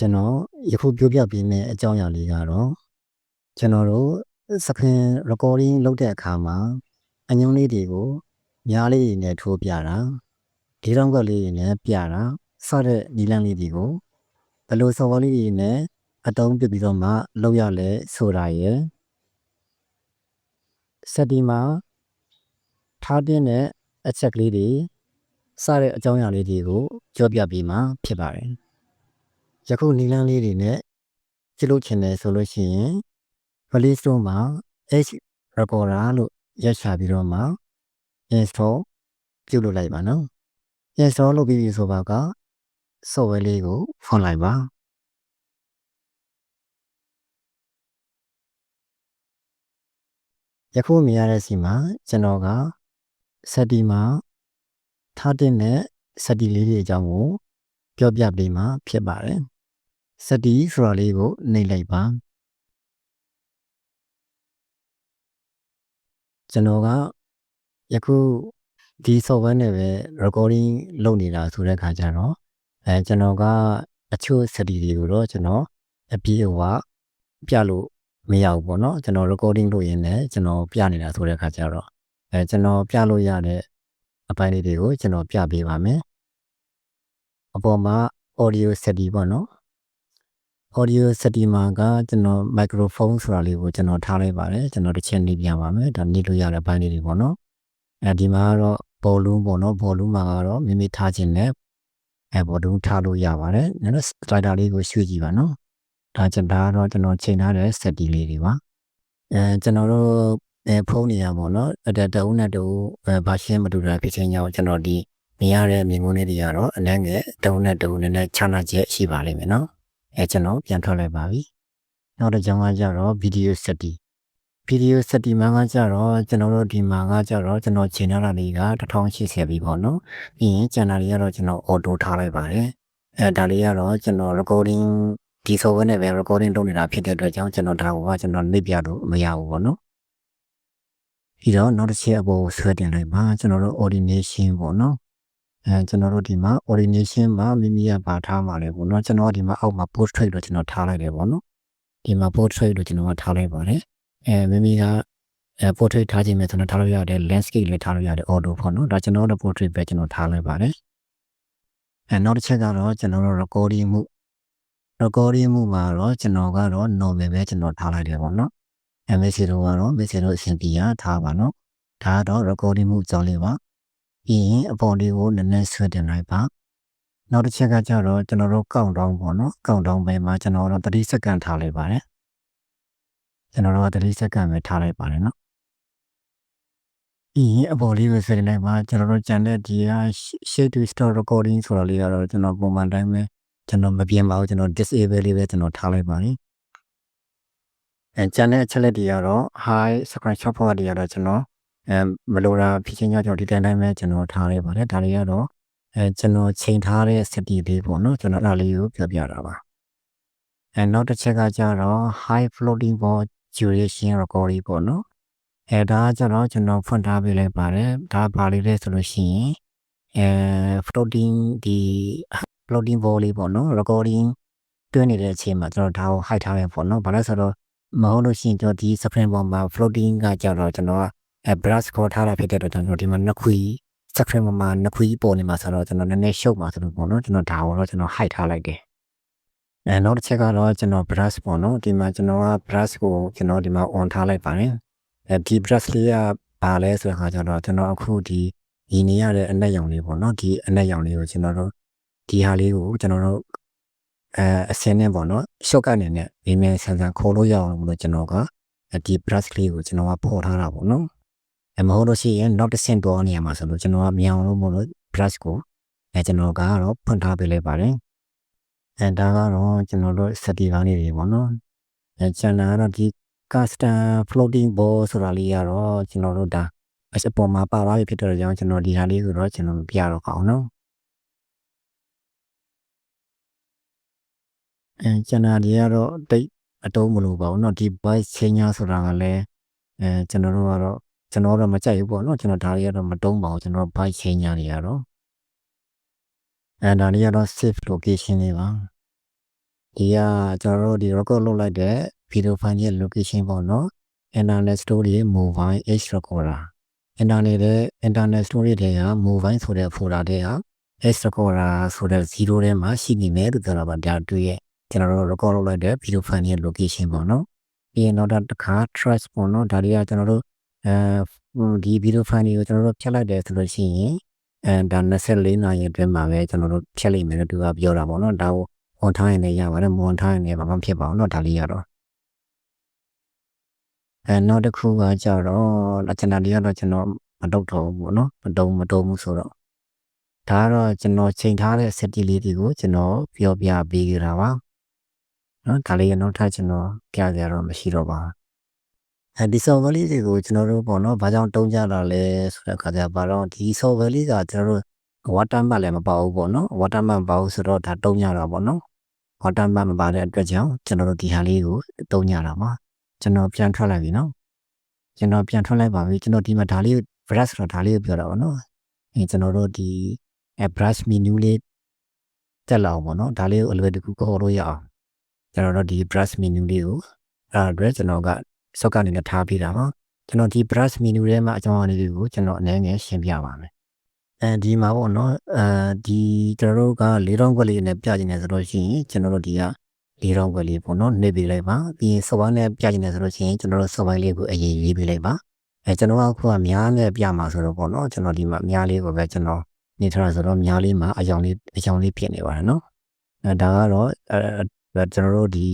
ကျွန်တော်ယခုပြောပြပေးမယ့်အကြောင်းအရာလေးကတော့ကျွန်တော်တို့စခင် recording လုပ်တဲ့အခါမှာအညွှန်းလေးတွေကိုများလေးတွေနဲ့ထိုးပြတာဒီတော့ကလေးတွေနဲ့ပြတာစတဲ့နီလန်းလေးတွေကိုဘယ်လို software လေးတွေနဲ့အသုံးပြုပြီးတော့မှလုပ်ရလဲဆိုတာရယ်စက်ဒီမှာထားတဲ့အချက်ကလေးတွေစတဲ့အကြောင်းအရာလေးတွေကိုကြောပြပြီးမှဖြစ်ပါတယ် ယခုနီလန်းလေးတွေနဲ့ကြည့်လို့ချင်တယ်ဆိုလို့ရှိရင် Play Store မှာ H Recorder လို့ရက်ချပြီးတော့မှ install ပြုလုပ်လိုက်ပါနော် install လုပ်ပြီးပြီဆိုပါက software လေးကိုဖွင့်လိုက်ပါယခုမြင်ရတဲ့စီမှာကျွန်တော်က setting မှာထားတဲ့နဲ့ setting လေးတွေအကြောင်းကိုပြောပြပေးမှာဖြစ်ပါတယ် စတီဆိုတာလေးကိုနှိပ်လိုက်ပါကျွန်တော်ကယခုဒီ software နဲ့ပဲ recording လုပ်နေတာဆိုတဲ့ခါကျတော့အဲကျွန်တော်ကအချို့စတီတွေကိုတော့ကျွန်တော်အပြည့်အဝပြလို့မရဘူးပေါ့နော်ကျွန်တော် recording လုပ်ရင်းနဲ့ကျွန်တော်ပြနေတာဆိုတဲ့ခါကျတော့အဲကျွန်တော်ပြလို့ရတဲ့အပိုင်းလေးတွေကိုကျွန်တော်ပြပေးပါမယ်အပေါ်မှာ audio setting ပေါ့နော် audio setting မှာကကျွန်တော် microphone ဆိုတာလေးကိုကျွန်တော်ထားလိုက်ပါတယ်ကျွန်တော်တစ်ချက်နေပြန်ပါမယ်ဒါနေလို့ရတဲ့ဘိုင်းလေးတွေပေါ့နော်အဲဒီမှာကတော့ volume ပေါ့နော် volume မှာကတော့မိမိထားခြင်းနဲ့အဲ volume ထားလို့ရပါတယ်နော် slider လေးကိုရွှေ့ကြည့်ပါနော်ဒါကျွန်တော်ကတော့ကျွန်တော်ချိန်ထားတဲ့ setting လေးတွေပါအဲကျွန်တော်တို့အဲဖုန်းနေရပေါ့နော်အတက်တအုပ်နဲ့တူအဲဘာရှင်းမတူတာဖြစ်ခြင်းကြောင့်ကျွန်တော်ဒီမြင်ရတဲ့မြင်ကွင်းလေးတွေကတော့အနည်းငယ်တအုပ်နဲ့တူနည်းနည်းခြားနာချက်ရှိပါလိမ့်မယ်နော် အဲကျွန်တော်ပြန်ထွက်လိုက်ပါပြီနောက်တစ်ကြောင်းကကြတော့ video setting video setting မှာကကြတော့ကျွန်တော်တို့ဒီမှာကကြတော့ကျွန်တော်ချိန်ထားတာလေးက1080ပြီပေါ့နော်ပြီးရင်ကျန်တာတွေကတော့ကျွန်တော် auto ထားလိုက်ပါတယ်အဲဒါလေးကတော့ကျွန်တော် recording ဒီ software နဲ့ပဲ recording လုပ်နေတာဖြစ်တဲ့အတွက်ကြောင့်ကျွန်တော်ဒါကကျွန်တော်နှိပ်ပြလို့မရဘူးပေါ့နော်ပြီးတော့နောက်တစ်ချက်အပေါ်ဆွဲတင်လိုက်ပါကျွန်တော်တို့ ordination ပေါ့နော် အဲကျွန်တော်တို့ဒီမှာ ordination မှာမိမိကပါထားမှာလေပေါ့နော်ကျွန်တော်ဒီမှာအောက်မှာ portrait လို့ကျွန်တော်ထားလိုက်တယ်ပေါ့နော်ဒီမှာ portrait လို့ကျွန်တော်ကထားလိုက်ပါတယ်အဲမိမိကအဲ portrait ထားခြင်းမဲ့ကျွန်တော်ထားလို့ရတယ် landscape လည်းထားလို့ရတယ် auto ပေါ့နော်ဒါကျွန်တော်တို့ portrait ပဲကျွန်တော်ထားလိုက်ပါတယ်အဲနောက်တစ်ချက်ကတော့ကျွန်တော်တို့ recording မှု recording မှုမှာတော့ကျွန်တော်ကတော့ normal ပဲကျွန်တော်ထားလိုက်တယ်ပေါ့နော် MSC တော့ကတော့ MSC တော့အဆင်ပြေရထားပါနော်ဒါကတော့ recording မှုကြောင်းလေးပါ ပြီးရင်အပေါ်လေးကိုနည်းနည်းဆွဲတင်လိုက်ပါနောက်တစ်ချက်ကကျတော့ကျွန်တော်တို့ကောက်တောင်းပေါ့နော်ကောက်တောင်းပဲမှာကျွန်တော်တို့30စက္ကန့်ထားလိုက်ပါတယ်ကျွန်တော်တို့က30စက္ကန့်ပဲထားလိုက်ပါတယ်နော်ပြီးရင်အပေါ်လေးကိုဆွဲတင်လိုက်ပါကျွန်တော်တို့ကြံတဲ့ဒီက share to store recording ဆိုတာလေးကတော့ကျွန်တော်ပုံမှန်တိုင်းပဲကျွန်တော်မပြင်ပါဘူးကျွန်တော် disable လေးပဲကျွန်တော်ထားလိုက်ပါတယ်အဲကျန်တဲ့အချက်လက်တွေကတော့ high screenshot ဖော်တွေကတော့ကျွန်တော် အဲမလိုတာဖြစ်ချင်းကြောင့်ဒီတိုင်းတိုင်းပဲကျွန်တော်ထားလိုက်ပါတယ်ဒါတွေကတော့အဲကျွန်တော်ချိန်ထားတဲ့ city လေးပေါ့နော်ကျွန်တော်အဲ့ဒါလေးကိုပြောပြတာပါအဲနောက်တစ်ချက်ကကျတော့ high floating ball duration recording ပေါ့နော်အဲဒါကျတော့ကျွန်တော်ဖွင့်ထားပေးလိုက်ပါတယ်ဒါပါလေးလဲဆိုလို့ရှိရင်အဲ floating ဒီ floating ball လေးပေါ့နော် recording တွင်းနေတဲ့အချိန်မှာကျွန်တော်ဒါကို hide ထားရပေါ့နော်ဘာလဲဆိုတော့မဟုတ်လို့ရှိရင်ကျွန်တော်ဒီ screen ပေါ်မှာ floating ကကြတော့ကျွန်တော်က အဲ brush ခေါ်ထားတာဖြစ်တဲ့အတွက်ကျွန်တော်ဒီမှာနှစ်ခွီ screen ပေါ်မှာနှစ်ခွီပေါ်နေမှာဆိုတော့ကျွန်တော်နည်းနည်းရှုပ်မှာဆိုလို့ပေါ့နော်ကျွန်တော်ဒါကိုတော့ကျွန်တော် hide ထားလိုက်တယ်အဲနောက်တစ်ချက်ကတော့ကျွန်တော် brush ပေါ့နော်ဒီမှာကျွန်တော်က brush ကိုကျွန်တော်ဒီမှာ on ထားလိုက်ပါတယ်အဲဒီ brush လေးကဘာလဲဆိုတဲ့အခါကျတော့ကျွန်တော်အခုဒီရင်းနေရတဲ့အနက်ရောင်လေးပေါ့နော်ဒီအနက်ရောင်လေးကိုကျွန်တော်တို့ဒီဟာလေးကိုကျွန်တော်တို့အဲအစင်းနဲ့ပေါ့နော် shortcut အနေနဲ့ဒီမဲ့ဆန်ဆန်ခေါ်လို့ရအောင်လို့ကျွန်တော်ကဒီ brush လေးကိုကျွန်တော်ကပေါ်ထားတာပေါ့နော် အဲမဟုတ်လို့ရှိရင်နောက်တစ်ဆင့်ပေါ်နေရမှာဆိုလို့ကျွန်တော်ကမြောင်လို့မလို့ brush ကိုအဲကျွန်တော်ကတော့ဖွင့်ထားပေးလိုက်ပါတယ်အဲဒါကတော့ကျွန်တော်တို့ setting ကနေတွေပေါ့နော်အဲကျွန်တော်ကတော့ဒီ custom floating ball ဆိုတာလေးကတော့ကျွန်တော်တို့ဒါအစပေါ်မှာပါသွားပြီဖြစ်တဲ့ကြောင့်ကျွန်တော်ဒီဟာလေးကိုတော့ကျွန်တော်ပြရတော့အောင်နော်အဲကျွန်တော်ဒီကတော့တိတ်အတုံးမလို့ပါဘူးเนาะဒီ voice changer ဆိုတာကလည်းအဲကျွန်တော်တို့ကတော့ ကျွန်တော်တော့မကြိုက်ဘူးပေါ့နော်ကျွန်တော်ဒါတွေကတော့မတုံးပါဘူးကျွန်တော် bike ခင်းညာတွေကတော့အဲဒါတွေကတော့ safe location တွေပါဒီကကျွန်တော်တို့ဒီ record လုပ်လိုက်တဲ့ video file ရဲ့ location ပေါ့နော် internet store တွေ mobile edge recorder internet တဲ့ internet store တွေက mobile ဆိုတဲ့ folder တွေက edge recorder ဆိုတဲ့0ထဲမှာရှိနေတယ်လို့ကျွန်တော်ကဒါတွေ့ရဲ့ကျွန်တော်တို့ record လုပ်လိုက်တဲ့ video file ရဲ့ location ပေါ့နော်ပြီးရင်တော့တစ်ခါ trust ပေါ့နော်ဒါတွေကကျွန်တော်တို့ အဲဒီဗီဒီယိုဖိုင်တွေကိုကျွန်တော်တို့ဖြတ်လိုက်တယ်ဆိုလို့ရှိရင်အဲဒါ24နာရီအတွင်းမှာပဲကျွန်တော်တို့ဖြတ်လိုက်မယ်လို့သူကပြောတာပေါ့နော်ဒါကိုဝန်ထားရင်လည်းရပါတယ်မဝန်ထားရင်လည်းဘာမှဖြစ်ပါအောင်တော့ဒါလေးရတော့အဲနောက်တစ်ခုကကြတော့လက္ခဏာတွေကတော့ကျွန်တော်မတော့တော့ဘူးပေါ့နော်မတော့မတော့ဘူးဆိုတော့ဒါကတော့ကျွန်တော်ချိန်ထားတဲ့ set လေးတွေကိုကျွန်တော်ပြောပြပေးကြတာပါနော်ဒါလေးကတော့ထကျွန်တော်ပြရတော့မရှိတော့ပါဘူး အဲဒီ software လေးတွေကို ကျွန်တော်တို့ပေါ့နော် ဘာကြောင့်တုံးကြတာလဲဆိုတဲ့အခါကျပါတော့ ဒီ software လေးကကျွန်တော်တို့ watermark လည်းမပါဘူးပေါ့နော် watermark မပါဘူးဆိုတော့ဒါတုံးကြတာပေါ့နော် watermark မပါတဲ့အတွက်ကြောင့်ကျွန်တော်တို့ဒီဟာလေးကိုတုံးကြတာပါကျွန်တော်ပြန်ထွက်လိုက်ပြီနော်ကျွန်တော်ပြန်ထွက်လိုက်ပါပြီကျွန်တော်ဒီမှာဒါလေး brush ဆိုတော့ဒါလေးကိုပြောတာပေါ့နော်အဲကျွန်တော်တို့ဒီအဲ brush menu လေးတက်လာအောင်ပေါ့နော်ဒါလေးကိုအလွယ်တကူခေါ်လို့ရအောင်ကျွန်တော်တို့ဒီ brush menu လေးကိုအဲအတွက်ကျွန်တော်က စောက်ကနေနဲ့ထားပြတာပါကျွန်တော်ဒီ brush menu ထဲမှာအကြောင်းအရာတွေကိုကျွန်တော်အနည်းငယ်ရှင်းပြပါမယ်အဲဒီမှာပေါ့နော်အဲဒီကျွန်တော်တို့က၄တောင်းခွက်လေးနဲ့ပြချင်တယ်ဆိုလို့ရှိရင်ကျွန်တော်တို့ဒီက၄တောင်းခွက်လေးပေါ့နော်နှိပ်ပေးလိုက်ပါပြီးရင်စောက်ပိုင်းနဲ့ပြချင်တယ်ဆိုလို့ရှိရင်ကျွန်တော်တို့စောက်ပိုင်းလေးကိုအရင်ရေးပေးလိုက်ပါအဲကျွန်တော်ကခုကများနဲ့ပြမှာဆိုတော့ပေါ့နော်ကျွန်တော်ဒီမှာအများလေးကိုပဲကျွန်တော်နေထားတာဆိုတော့များလေးမှာအကြောင်းလေးအကြောင်းလေးဖြစ်နေပါတယ်နော်အဲဒါကတော့အဲကျွန်တော်တို့ဒီ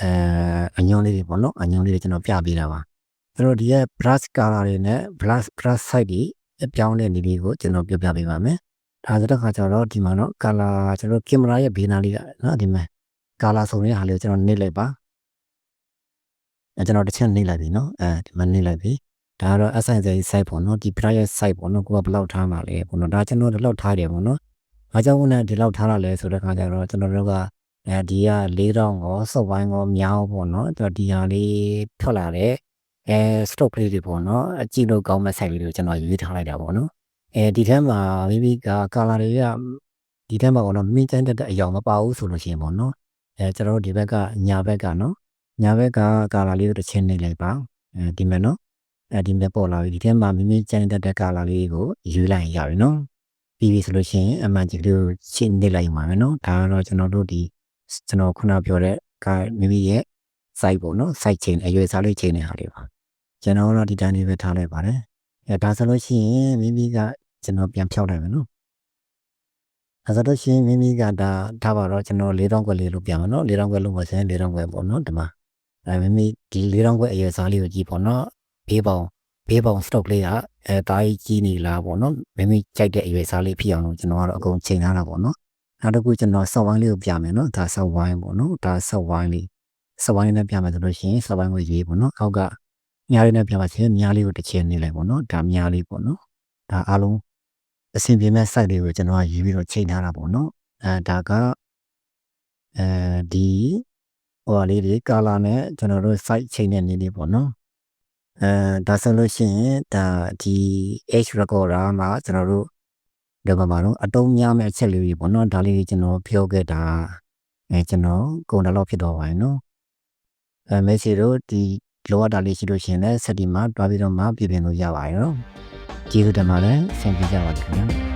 အဲအညွန်လေးတွေပေါ့နော်အညွန်လေးတွေကျွန်တော်ပြပေးတာပါဆိုတော့ဒီရဲ့ brush color တွေနဲ့ brush brush side တွေအပြောင်းတဲ့နည်းလေးကိုကျွန်တော်ပြပြပေးပါမယ်ဒါဆိုတော့ခါကျတော့ဒီမှာတော့ color ကျွန်တော်ကင်မရာရဲ့ဘေးနားလေးကနော်ဒီမှာ color ဆိုတဲ့ဟာလေးကိုကျွန်တော်နှိပ်လိုက်ပါအဲကျွန်တော်တစ်ချက်နှိပ်လိုက်ပြီနော်အဲဒီမှာနှိပ်လိုက်ပြီဒါကတော့ SSD site ပေါ့နော်ဒီ price site ပေါ့နော်ကိုကဘယ်လောက်ထားမှာလဲပေါ့နော်ဒါကျွန်တော်ဒီလောက်ထားတယ်ပေါ့နော်ဘာကြောင့်လဲဒီလောက်ထားရလဲဆိုတဲ့ခါကျတော့ကျွန်တော်တို့က အဲဒီက4000ရောစော့ပိုင်းရောမြောင်းပေါ့နော်အဲ့ဒီဟာလေးထွက်လာတဲ့အဲ stock လေးတွေပေါ့နော်အကြည့်လို့ကောင်းမဲ့ site လေးတွေကိုကျွန်တော်ရေးထားလိုက်တာပေါ့နော်အဲဒီထဲမှာမိမိက color တွေကဒီထဲမှာပေါ့နော်မင်းကျန်းတဲ့အယောင်မပါဘူးဆိုလို့ရှိရင်ပေါ့နော်အဲကျွန်တော်တို့ဒီဘက်ကညာဘက်ကနော်ညာဘက်က color လေးကိုတစ်ချင်းနေလိုက်ပါအဲဒီမဲ့နော်အဲဒီမဲ့ပေါ်လာပြီဒီထဲမှာမိမိကျန်းတဲ့ color လေးကိုယူလိုက်ရပြီနော်ပြီးပြီဆိုလို့ရှိရင်အမှန်ကြီးလေးကိုရှင်းနေလိုက်ပါမယ်နော်ဒါကတော့ကျွန်တော်တို့ဒီ ကျွန်တော်ခုနပြောတဲ့ကမိမိရဲ့ site ပေါ့နော် site chain အရွယ်စားလေး chain တွေဟာလေးပါကျွန်တော်တို့ဒီတိုင်းလေးပဲထားလိုက်ပါတယ်အဲဒါဆိုလို့ရှိရင်မိမိကကျွန်တော်ပြန်ဖြောက်လိုက်မယ်နော်အဲဆိုတော့ရှင်မိမိကဒါထားပါတော့ကျွန်တော်၄တောင်းခွက်လေးလို့ပြန်မယ်နော်၄တောင်းခွက်လို့မစရင်၄တောင်းခွက်ပေါ့နော်ဒီမှာအဲမိမိဒီ၄တောင်းခွက်အရွယ်စားလေးကိုကြည့်ပေါ့နော်ဘေးပေါင်ဘေးပေါင် stock လေးကအဲတားကြီးနေလားပေါ့နော်မိမိကြိုက်တဲ့အရွယ်စားလေးဖြစ်အောင်လို့ကျွန်တော်ကတော့အကုန်ချိန်ထားတာပေါ့နော် နောက်တစ်ခုကျွန်တော်ဆော့ဝိုင်းလေးကိုပြမယ်နော်ဒါဆော့ဝိုင်းပေါ့နော်ဒါဆော့ဝိုင်းလေးဆော့ဝိုင်းနဲ့ပြမယ်ဆိုလို့ရှိရင်ဆော့ဝိုင်းကိုရေးပေါ့နော်အောက်ကမြားလေးနဲ့ပြပါချင်မြားလေးကိုတစ်ချက်နေလိုက်ပေါ့နော်ဒါမြားလေးပေါ့နော်ဒါအားလုံးအဆင်ပြေမဲ့ site လေးကိုကျွန်တော်ကရေးပြီးတော့ချိန်ထားတာပေါ့နော်အဲဒါကအဲဒီဟိုဟာလေးတွေ color နဲ့ကျွန်တော်တို့ site ချိန်တဲ့နေလေးပေါ့နော်အဲဒါဆိုလို့ရှိရင်ဒါဒီ H recorder မှာကျွန်တော်တို့ ဒီမှာမှာတော့အတုံးများမဲ့အချက်လေးတွေပေါ့နော်ဒါလေးကျွန်တော်ပြောခဲ့တာအဲကျွန်တော်ကုန်တယ်လို့ဖြစ်တော့ပါရင်နော်အဲမက်ဆီတို့ဒီလိုအပ်တာလေးရှိလို့ရှိရင်လည်းစက်ဒီမှာတွားပြီးတော့မှပြင်ပြင်လို့ရပါတယ်နော်ကျေးဇူးတင်ပါတယ်ဆင်ပြေကြပါခင်ဗျာ